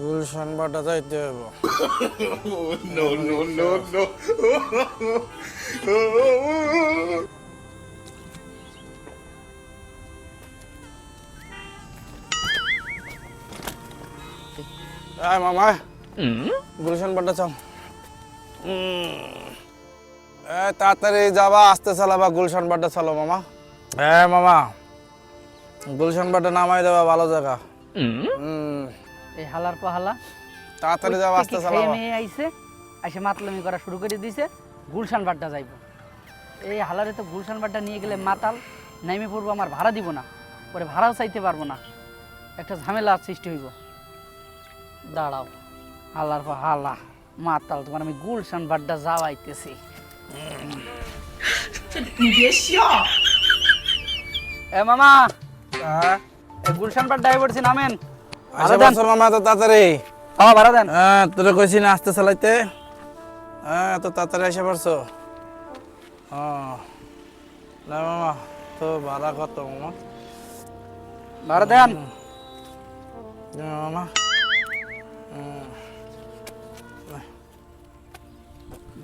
গুলশান বাটা যাইতে হইব। No, no, no, no. এই মামা গুলশান বাটা চল এ তাড়াতাড়ি যাবা আস্তে চালাবা গুলশান বাটা চলো মামা। এ মামা গুলশান বাটা নামাই দেবা ভালো জায়গা। হুম। এই হালার পাহালা। তাড়াতাড়ি যাবা আস্তে চালাবা মেয়ে আইছে আইসে মাতলামি করা শুরু করে দিছে গুলশান বাড্ডা যাইব। এই হালারে তো গুলশান বাড্ডা নিয়ে গেলে মাতাল নাইমে পড়ব আমার ভাড়া দিব না। পরে ভাড়াও চাইতে পারব না। একটা ঝামেলা সৃষ্টি হইব। দাঁড়াও হালার পর হালা মাতাল তোমার আমি গুলশান বাড্ডা যাওয়াইতেছি। এ মামা হ্যাঁ? এ গুলশান বাড্ডায় পড়ছি নামেন। আচ্ছা বছর মামা তো তাড়াতাড়ি। হ্যাঁ ভাড়া দেন। হ্যাঁ তোরা কইছি না আস্তে চালাইতে। হ্যাঁ তো তাড়াতাড়ি এসে পারছ। হ্যাঁ না মামা তো ভাড়া কত মামা? ভাড়া দেন। না মামা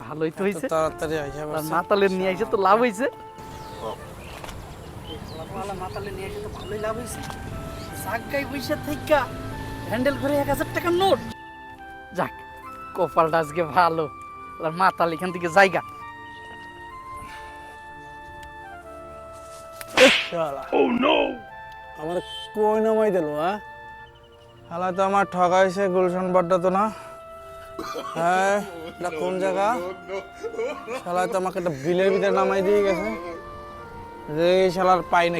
ভালোই তো হয়েছে তাড়াতাড়ি এসে মাতালের নিয়ে আইসে তো লাভ হয়েছে মাতালে নিয়ে আইসে তো ভালোই লাভ হয়েছে জাগাই পয়সা থেকে হ্যান্ডেল করে এক হাজার টাকার নোট। যাক কপালটা আজকে ভালো। আর মাতাল এখান থেকে জায়গা। আমার কই নামাই দিল হ্যাঁ হালা তো আমার ঠকাইছে গুলশান বাড্ডা তো না? হ্যাঁ এটা কোন জায়গা? শালা তো আমাকে একটা বিলের ভিতরে নামাই দিয়ে গেছে। যে শালার পাই না